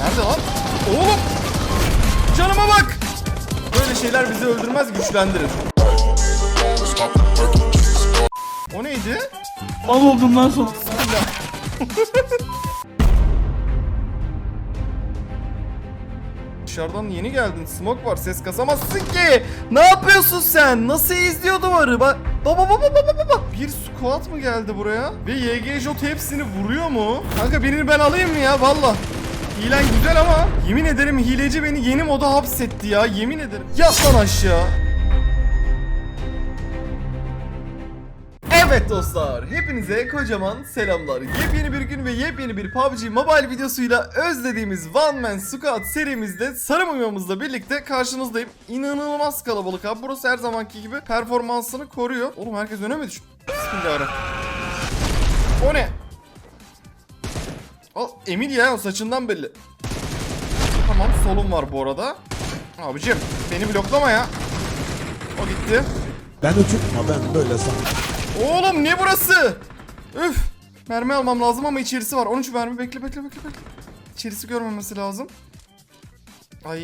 Nerede lan? Oğlum! Canıma bak! Böyle şeyler bizi öldürmez güçlendirir. O neydi? Mal oldum lan sonra. Dışarıdan yeni geldin. Smoke var. Ses kasamazsın ki. Ne yapıyorsun sen? Nasıl izliyor duvarı? Bak. Baba baba baba baba. Bir squat mı geldi buraya? Ve YG Jot hepsini vuruyor mu? Kanka birini ben alayım mı ya? Valla. Hilen güzel ama yemin ederim hileci beni yeni moda hapsetti ya. Yemin ederim. Yat lan aşağı. Evet dostlar, hepinize kocaman selamlar. Yepyeni bir gün ve yepyeni bir PUBG Mobile videosuyla özlediğimiz One Man Squad serimizde sarı mumyamızla birlikte karşınızdayım. İnanılmaz kalabalık abi. Burası her zamanki gibi performansını koruyor. Oğlum herkes öne mi düştü? Bismillahirrahmanirrahim. O ne? O Emil ya saçından belli. Tamam solum var bu arada. Abicim beni bloklama ya. O gitti. Ben uçurtma ben böyle sana. Oğlum ne burası? Üf. Mermi almam lazım ama içerisi var. 13 mermi bekle bekle bekle bekle. İçerisi görmemesi lazım. Ay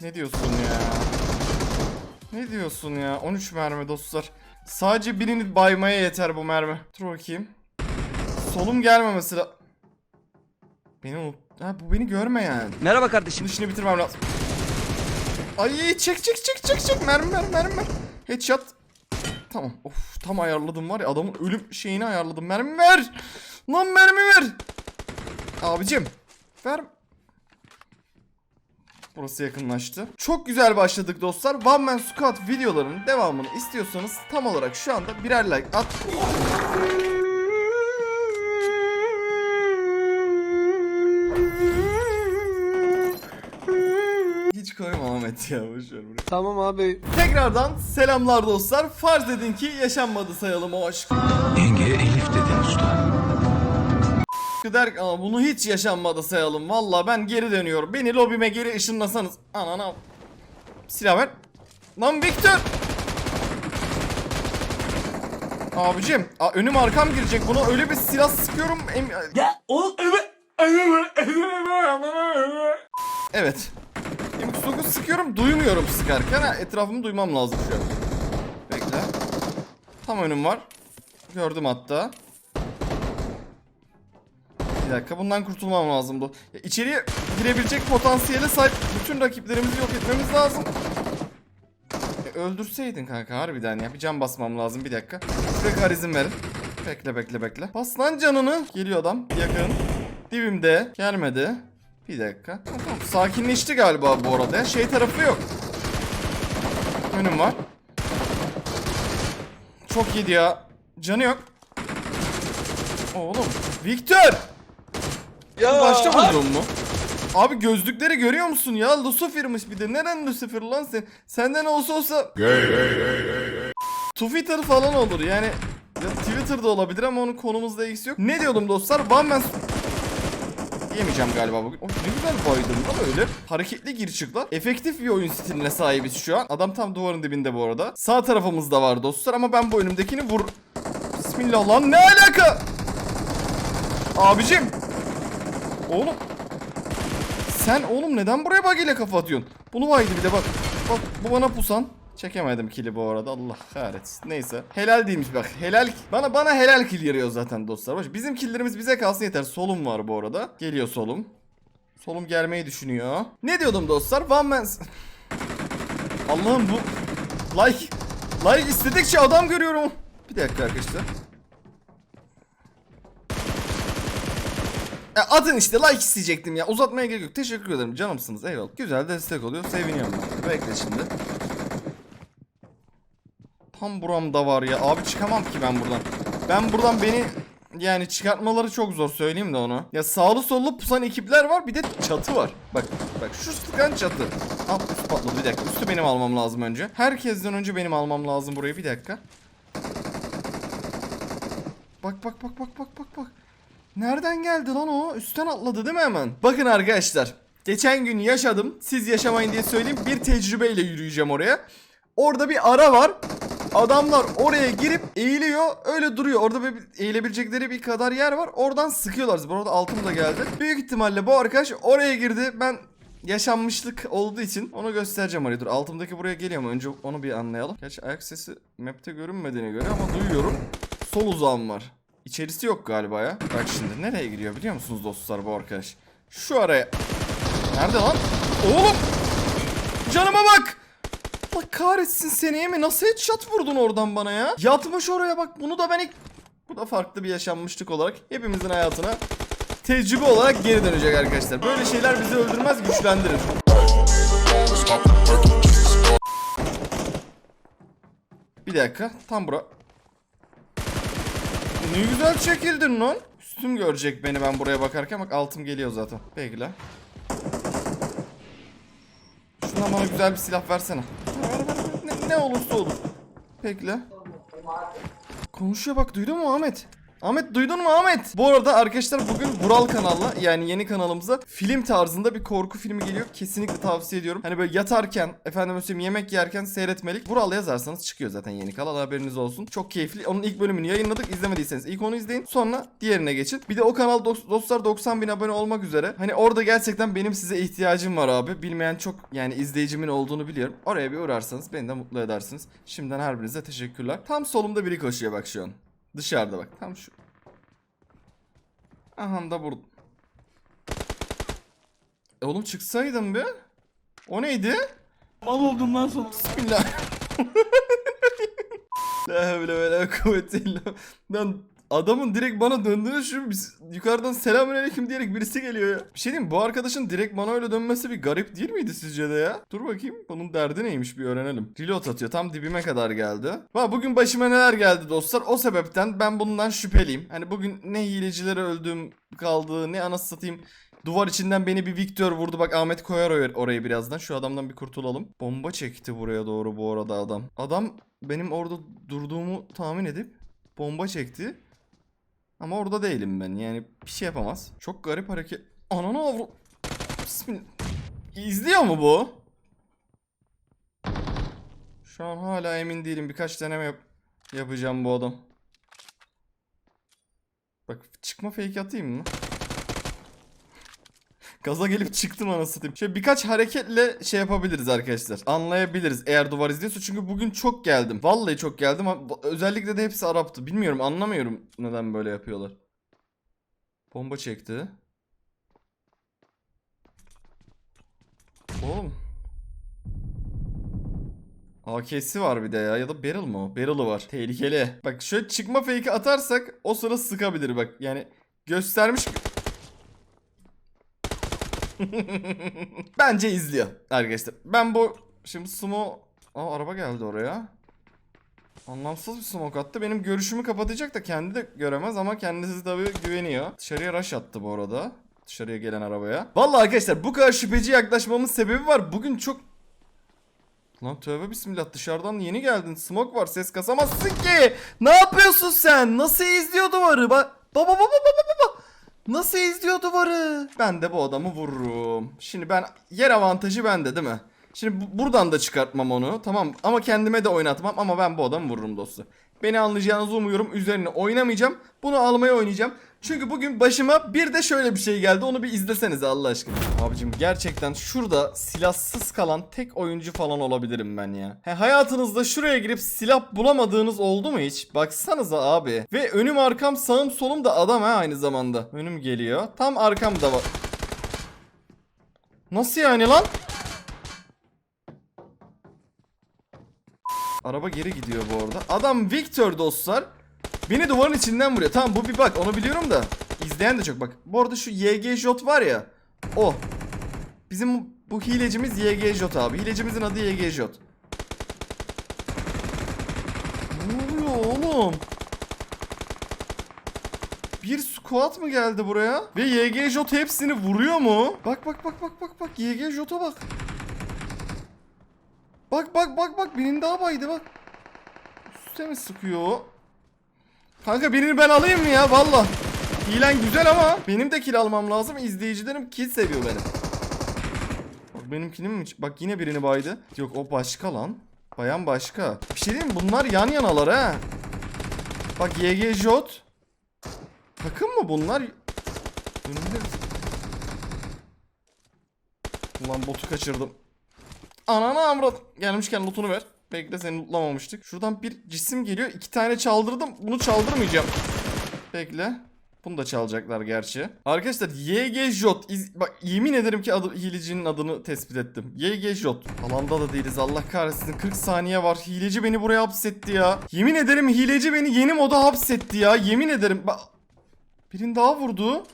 ne diyorsun ya? Ne diyorsun ya? 13 mermi dostlar. Sadece birini baymaya yeter bu mermi. Dur bakayım. Solum gelmemesi la... Beni unut... Ha bu beni görme yani. Merhaba kardeşim. İşini bitirmem lazım. Ay çek çek çek çek çek mermi mermi mermi. mermi. Headshot. Tamam. Of tam ayarladım var ya adamın ölüm şeyini ayarladım. Mermi ver. Lan mermi ver. Abicim. Ver. Burası yakınlaştı. Çok güzel başladık dostlar. One Man Squad videolarının devamını istiyorsanız tam olarak şu anda birer like at. Hiç koyma Ahmet ya boşver buraya. Tamam abi. Tekrardan selamlar dostlar. Farz edin ki yaşanmadı sayalım o aşk. Yenge Elif dedin usta. Der ama bunu hiç yaşanmadı sayalım. Valla ben geri dönüyorum. Beni lobime geri ışınlasanız. Anana. Silah ver. Lan Victor. Abicim, a, önüm arkam girecek. Buna öyle bir silah sıkıyorum. Em- Evet. M39 sıkıyorum, duymuyorum sıkarken. Ha, etrafımı duymam lazım şu an. Bekle. Tam önüm var. Gördüm hatta. Bir dakika bundan kurtulmam lazımdı. Ya, içeriye girebilecek potansiyele sahip bütün rakiplerimizi yok etmemiz lazım. E, öldürseydin kanka harbiden ya. Bir can basmam lazım bir dakika. Şuraya karizm verin. Bekle bekle bekle. Bas lan canını. Geliyor adam. Yakın. Dibimde. Gelmedi. Bir dakika. Tamam. Sakinleşti galiba bu arada ya. Şey tarafı yok. Önüm var. Çok yedi ya. Canı yok. Oğlum. Victor! Ya Başta vurdum mu? Abi gözlükleri görüyor musun ya? Lucifer'mış bir de. Neren Lucifer lan sen? Senden olsa olsa... Twitter falan olur yani. Ya Twitter'da olabilir ama onun konumuzda ilgisi yok. Ne diyordum dostlar? One Man... Yemeyeceğim galiba bugün. Oh, ne güzel baydım lan öyle. Hareketli gir çıklar. Efektif bir oyun stiline sahibiz şu an. Adam tam duvarın dibinde bu arada. Sağ tarafımızda var dostlar ama ben bu önümdekini vur... Bismillah lan ne alaka? Abicim. Oğlum. Sen oğlum neden buraya bug ile kafa atıyorsun? Bunu baydı bir de bak. Bak bu bana pusan. Çekemedim kili bu arada. Allah kahretsin. Neyse. Helal değilmiş bak. Helal. Bana bana helal kill yarıyor zaten dostlar. Bizim killlerimiz bize kalsın yeter. Solum var bu arada. Geliyor solum. Solum gelmeyi düşünüyor. Ne diyordum dostlar? One man... Allah'ım bu... Like... Like istedikçe adam görüyorum. Bir dakika arkadaşlar. Ya atın işte like isteyecektim ya. Uzatmaya gerek yok. Teşekkür ederim. Canımsınız. Eyvallah. Güzel destek oluyor. Seviniyorum. Bekle şimdi. Tam buramda var ya. Abi çıkamam ki ben buradan. Ben buradan beni yani çıkartmaları çok zor söyleyeyim de onu. Ya sağlı sollu pusan ekipler var bir de çatı var. Bak bak şu sıkan çatı. Alt üst patladı bir dakika. Üstü benim almam lazım önce. Herkesten önce benim almam lazım burayı bir dakika. Bak bak bak bak bak bak bak. Nereden geldi lan o? Üstten atladı değil mi hemen? Bakın arkadaşlar. Geçen gün yaşadım. Siz yaşamayın diye söyleyeyim. Bir tecrübeyle yürüyeceğim oraya. Orada bir ara var. Adamlar oraya girip eğiliyor öyle duruyor. Orada bir eğilebilecekleri bir kadar yer var. Oradan sıkıyorlar. Bu arada altım da geldi. Büyük ihtimalle bu arkadaş oraya girdi. Ben yaşanmışlık olduğu için onu göstereceğim oraya. Dur altımdaki buraya geliyor mu? Önce onu bir anlayalım. Gerçi ayak sesi map'te görünmediğine göre ama duyuyorum. Sol uzağım var. İçerisi yok galiba ya. Bak şimdi nereye giriyor biliyor musunuz dostlar bu arkadaş? Şu araya. Nerede lan? Oğlum! Canıma bak! Allah kahretsin seni mi? Nasıl headshot vurdun oradan bana ya? Yatmış oraya bak. Bunu da ben ilk... Bu da farklı bir yaşanmışlık olarak hepimizin hayatına tecrübe olarak geri dönecek arkadaşlar. Böyle şeyler bizi öldürmez güçlendirir. Bir dakika. Tam bura. Ne güzel çekildin lan. Üstüm görecek beni ben buraya bakarken. Bak altım geliyor zaten. Bekle. Şundan bana güzel bir silah versene. Ne, ne olursa olur. Bekle. Konuşuyor bak duydun mu Ahmet? Ahmet duydun mu Ahmet? Bu arada arkadaşlar bugün Vural kanalla yani yeni kanalımıza film tarzında bir korku filmi geliyor. Kesinlikle tavsiye ediyorum. Hani böyle yatarken, efendim söyleyeyim yemek yerken seyretmelik. Vural yazarsanız çıkıyor zaten yeni kanal haberiniz olsun. Çok keyifli. Onun ilk bölümünü yayınladık. İzlemediyseniz ilk onu izleyin. Sonra diğerine geçin. Bir de o kanal dos- dostlar 90 bin abone olmak üzere. Hani orada gerçekten benim size ihtiyacım var abi. Bilmeyen çok yani izleyicimin olduğunu biliyorum. Oraya bir uğrarsanız beni de mutlu edersiniz. Şimdiden her birinize teşekkürler. Tam solumda biri koşuyor bak şu an. Dışarıda bak. Tam şu. Aha da burada. E oğlum çıksaydın be. O neydi? Mal oldum lan sonra. Bismillah. La havle ve la kuvvete illa. Ben adamın direkt bana döndüğünü şu yukarıdan selamünaleyküm diyerek birisi geliyor ya. Bir şey diyeyim bu arkadaşın direkt bana öyle dönmesi bir garip değil miydi sizce de ya? Dur bakayım bunun derdi neymiş bir öğrenelim. Reload atıyor tam dibime kadar geldi. Va bugün başıma neler geldi dostlar o sebepten ben bundan şüpheliyim. Hani bugün ne hilecilere öldüğüm kaldı ne anası satayım. Duvar içinden beni bir Victor vurdu. Bak Ahmet koyar or- orayı birazdan. Şu adamdan bir kurtulalım. Bomba çekti buraya doğru bu arada adam. Adam benim orada durduğumu tahmin edip bomba çekti. Ama orada değilim ben. Yani bir şey yapamaz. Çok garip hareket. Ananı avru... Bismillah. İzliyor mu bu? Şu an hala emin değilim. Birkaç deneme yap yapacağım bu adam. Bak çıkma fake atayım mı? Gaza gelip çıktım anasını satayım. Şöyle birkaç hareketle şey yapabiliriz arkadaşlar. Anlayabiliriz eğer duvar izliyorsa. Çünkü bugün çok geldim. Vallahi çok geldim özellikle de hepsi Arap'tı. Bilmiyorum anlamıyorum neden böyle yapıyorlar. Bomba çekti. Oğlum. AK'si var bir de ya ya da barrel mı o? Barrel'ı var. Tehlikeli. Bak şöyle çıkma fake'i atarsak o sıra sıkabilir bak. Yani göstermiş Bence izliyor arkadaşlar. Ben bu şimdi sumo Aa araba geldi oraya. Anlamsız bir smoke attı. Benim görüşümü kapatacak da kendi de göremez ama kendisi tabii güveniyor. Dışarıya rush attı bu arada. Dışarıya gelen arabaya. Vallahi arkadaşlar bu kadar şüpheci yaklaşmamın sebebi var. Bugün çok Lan tövbe bismillah dışarıdan yeni geldin. Smoke var ses kasamazsın ki. Ne yapıyorsun sen? Nasıl izliyor duvarı? Ba baba baba baba baba. Nasıl izliyor duvarı? Ben de bu adamı vururum. Şimdi ben yer avantajı bende değil mi? Şimdi bu- buradan da çıkartmam onu. Tamam ama kendime de oynatmam ama ben bu adamı vururum dostum. Beni anlayacağınızı umuyorum. Üzerine oynamayacağım. Bunu almaya oynayacağım. Çünkü bugün başıma bir de şöyle bir şey geldi. Onu bir izlesenize Allah aşkına. Abicim gerçekten şurada silahsız kalan tek oyuncu falan olabilirim ben ya. He, hayatınızda şuraya girip silah bulamadığınız oldu mu hiç? Baksanıza abi. Ve önüm arkam sağım solum da adam ha aynı zamanda. Önüm geliyor. Tam arkam da var. Nasıl yani lan? Araba geri gidiyor bu arada. Adam Victor dostlar. Beni duvarın içinden vuruyor. Tamam bu bir bak onu biliyorum da. izleyen de çok bak. Bu arada şu YG var ya. O. Bizim bu hilecimiz YG abi. Hilecimizin adı YG Jot. Ne oluyor oğlum? Bir squat mı geldi buraya? Ve YG hepsini vuruyor mu? Bak bak bak bak bak bak YG bak. Bak bak bak bak birinin daha baydı bak. Üste mi sıkıyor? Kanka birini ben alayım mı ya valla. Hilen güzel ama benim de kill almam lazım. İzleyicilerim kill seviyor benim. Bak benimkini mi? Bak yine birini baydı. Yok o başka lan. Bayan başka. Bir şey diyeyim mi? Bunlar yan yanalar ha. Bak YG Jot. Takım mı bunlar? Önümde... Ulan botu kaçırdım. Ananı avradım. Gelmişken lootunu ver. Bekle seni lootlamamıştık. Şuradan bir cisim geliyor. İki tane çaldırdım. Bunu çaldırmayacağım. Bekle. Bunu da çalacaklar gerçi. Arkadaşlar YG Jot. iz- Bak yemin ederim ki adı, hilecinin adını tespit ettim. YG Jot. Alanda da değiliz Allah kahretsin. 40 saniye var. Hileci beni buraya hapsetti ya. Yemin ederim hileci beni yeni moda hapsetti ya. Yemin ederim. Bak. Birini daha vurdu.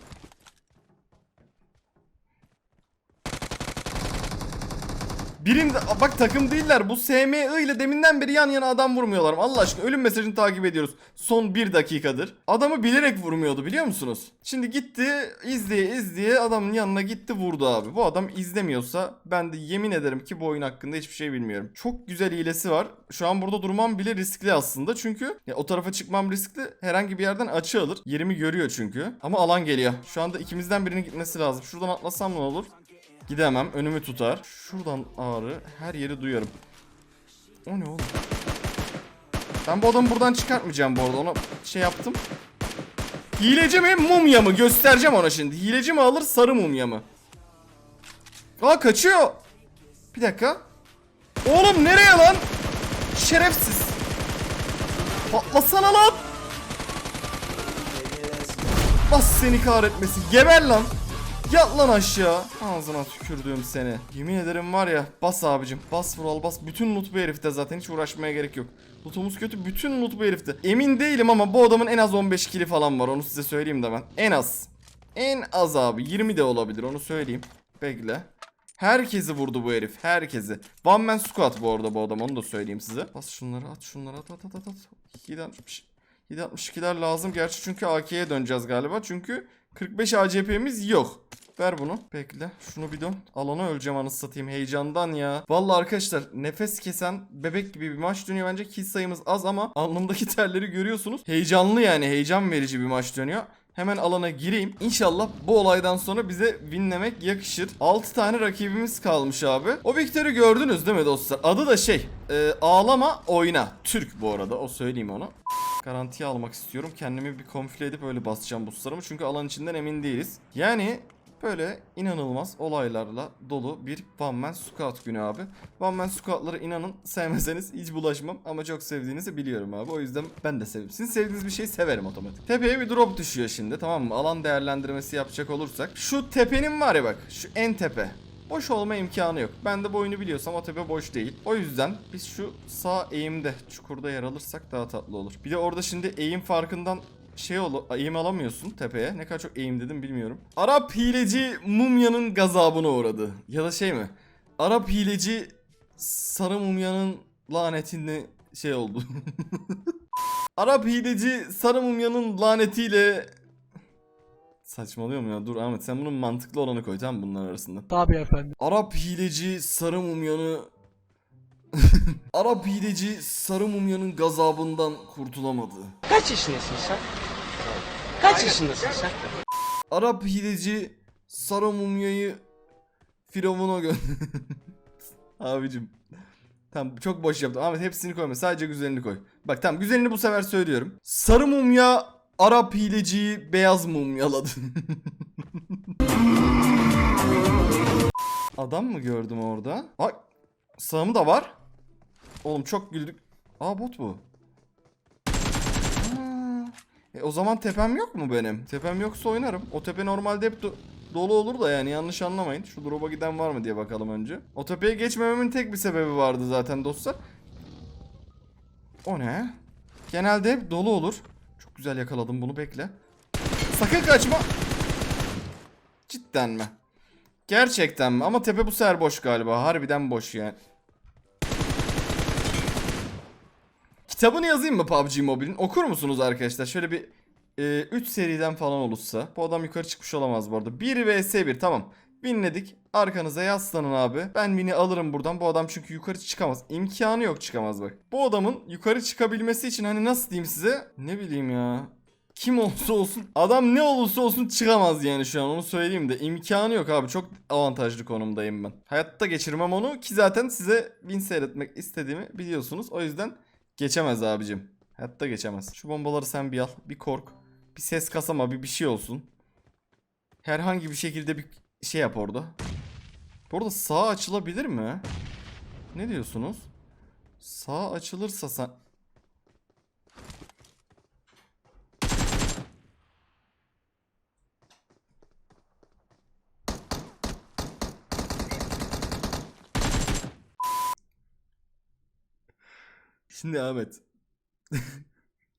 Birinde bak takım değiller. Bu SMI ile deminden beri yan yana adam vurmuyorlar. Allah aşkına ölüm mesajını takip ediyoruz. Son bir dakikadır. Adamı bilerek vurmuyordu biliyor musunuz? Şimdi gitti izleye izleye adamın yanına gitti vurdu abi. Bu adam izlemiyorsa ben de yemin ederim ki bu oyun hakkında hiçbir şey bilmiyorum. Çok güzel hilesi var. Şu an burada durmam bile riskli aslında. Çünkü ya, o tarafa çıkmam riskli. Herhangi bir yerden açı alır. Yerimi görüyor çünkü. Ama alan geliyor. Şu anda ikimizden birinin gitmesi lazım. Şuradan atlasam ne olur? Gidemem. Önümü tutar. Şuradan ağrı. Her yeri duyarım. O ne oğlum? Ben bu adamı buradan çıkartmayacağım bu arada. Ona şey yaptım. Hileci mi mumya mı? Göstereceğim ona şimdi. Hileci mi alır sarı mumya mı? Aa kaçıyor. Bir dakika. Oğlum nereye lan? Şerefsiz. Patlasana lan. Bas seni kahretmesin. Geber lan. Yat lan aşağı. Ağzına tükürdüğüm seni. Yemin ederim var ya. Bas abicim. Bas vural bas. Bütün loot bu herifte zaten. Hiç uğraşmaya gerek yok. Lootumuz kötü. Bütün loot bu herifte. Emin değilim ama bu adamın en az 15 kili falan var. Onu size söyleyeyim de ben. En az. En az abi. 20 de olabilir. Onu söyleyeyim. Bekle. Herkesi vurdu bu herif. Herkesi. One man squad bu arada bu adam. Onu da söyleyeyim size. Bas şunları at şunları at at at at. at. 760. 762'ler lazım. Gerçi çünkü AK'ye döneceğiz galiba. Çünkü 45 ACP'miz yok. Ver bunu. Bekle. Şunu bir dön. Alana öleceğim anasını satayım heyecandan ya. Vallahi arkadaşlar nefes kesen bebek gibi bir maç dönüyor bence. Kill sayımız az ama alnımdaki terleri görüyorsunuz. Heyecanlı yani heyecan verici bir maç dönüyor. Hemen alana gireyim. İnşallah bu olaydan sonra bize winlemek yakışır. 6 tane rakibimiz kalmış abi. O Victor'ı gördünüz değil mi dostlar? Adı da şey. e, ağlama oyna. Türk bu arada. O söyleyeyim onu. Garantiye almak istiyorum. Kendimi bir konfile edip öyle basacağım boostlarımı. Çünkü alan içinden emin değiliz. Yani böyle inanılmaz olaylarla dolu bir One Man Squad günü abi. One Man Squad'ları inanın sevmeseniz hiç bulaşmam. Ama çok sevdiğinizi biliyorum abi. O yüzden ben de seviyorum. Sizin sevdiğiniz bir şeyi severim otomatik. Tepeye bir drop düşüyor şimdi tamam mı? Alan değerlendirmesi yapacak olursak. Şu tepenin var ya bak. Şu en tepe. Boş olma imkanı yok. Ben de bu oyunu biliyorsam o tepe boş değil. O yüzden biz şu sağ eğimde çukurda yer alırsak daha tatlı olur. Bir de orada şimdi eğim farkından şey ol eğim alamıyorsun tepeye. Ne kadar çok eğim dedim bilmiyorum. Arap hileci mumyanın gazabına uğradı. Ya da şey mi? Arap hileci sarı mumyanın lanetini şey oldu. Arap hileci sarı mumyanın lanetiyle Saçmalıyorum ya dur Ahmet sen bunun mantıklı olanı koy tamam mı bunların arasında. Tabii efendim. Arap hileci sarı mumyanı Arap hileci sarı mumyanın gazabından kurtulamadı. Kaç yaşındasın sen? Kaç yaşındasın sen? Arap hileci sarı mumyayı Firavun'a gö... Abicim. Tamam çok boş yaptım. Ahmet hepsini koyma. Sadece güzelini koy. Bak tamam güzelini bu sefer söylüyorum. Sarı mumya Arap hileciyi beyaz mumyaladı. Adam mı gördüm orada? Ay sağımı da var. Oğlum çok güldük. Aa bot bu. E, o zaman tepem yok mu benim? Tepem yoksa oynarım. O tepe normalde hep do- dolu olur da yani yanlış anlamayın. Şu drop'a giden var mı diye bakalım önce. O tepeye geçmememin tek bir sebebi vardı zaten dostlar. O ne? Genelde hep dolu olur. Çok güzel yakaladım bunu bekle. Sakın kaçma. Cidden mi? Gerçekten mi? Ama tepe bu sefer boş galiba. Harbiden boş yani. Kitabını yazayım mı PUBG Mobile'in? Okur musunuz arkadaşlar? Şöyle bir 3 seriden falan olursa. Bu adam yukarı çıkmış olamaz bu arada. 1 vs 1 tamam. Winledik. Arkanıza yaslanın abi. Ben win'i alırım buradan. Bu adam çünkü yukarı çıkamaz. İmkanı yok çıkamaz bak. Bu adamın yukarı çıkabilmesi için hani nasıl diyeyim size? Ne bileyim ya. kim olursa olsun adam ne olursa olsun çıkamaz yani şu an onu söyleyeyim de imkanı yok abi çok avantajlı konumdayım ben. Hayatta geçirmem onu ki zaten size win seyretmek istediğimi biliyorsunuz o yüzden geçemez abicim. Hayatta geçemez. Şu bombaları sen bir al bir kork bir ses kasama bir bir şey olsun. Herhangi bir şekilde bir şey yap orada. Bu arada sağ açılabilir mi? Ne diyorsunuz? Sağ açılırsa sen... Şimdi Ahmet.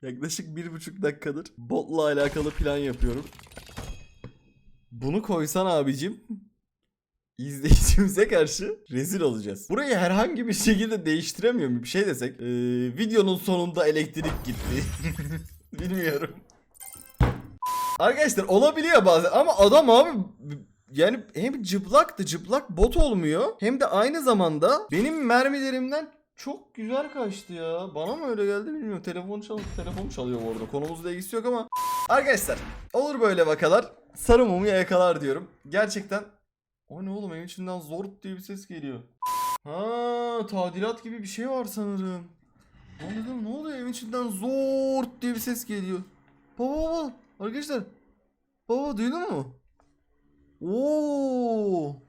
Yaklaşık bir buçuk dakikadır botla alakalı plan yapıyorum. Bunu koysan abicim izleyicimize karşı rezil olacağız. Burayı herhangi bir şekilde değiştiremiyor mu? Bir şey desek. Ee, videonun sonunda elektrik gitti. Bilmiyorum. Arkadaşlar olabiliyor bazen ama adam abi yani hem cıplaktı cıplak bot olmuyor hem de aynı zamanda benim mermilerimden çok güzel kaçtı ya. Bana mı öyle geldi bilmiyorum. Telefon çal telefon çalıyor bu arada. Konumuzla ilgisi yok ama. Arkadaşlar olur böyle vakalar. Sarı mumu yakalar diyorum. Gerçekten o ne oğlum evin içinden zor diye bir ses geliyor. Ha tadilat gibi bir şey var sanırım. Anladım ne oluyor evin içinden zor diye bir ses geliyor. Baba baba arkadaşlar. Baba duydun mu? Oo.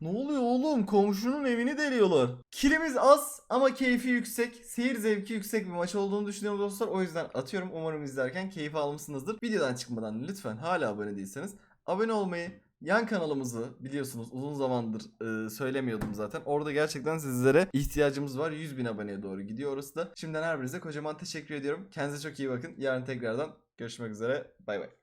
Ne oluyor oğlum? Komşunun evini deliyorlar. Kilimiz az ama keyfi yüksek. Seyir zevki yüksek bir maç olduğunu düşünüyorum dostlar. O yüzden atıyorum. Umarım izlerken keyif almışsınızdır. Videodan çıkmadan lütfen hala abone değilseniz abone olmayı, yan kanalımızı biliyorsunuz uzun zamandır e, söylemiyordum zaten. Orada gerçekten sizlere ihtiyacımız var. 100 bin aboneye doğru gidiyor orası da. Şimdiden her birinize kocaman teşekkür ediyorum. Kendinize çok iyi bakın. Yarın tekrardan görüşmek üzere. Bay bay.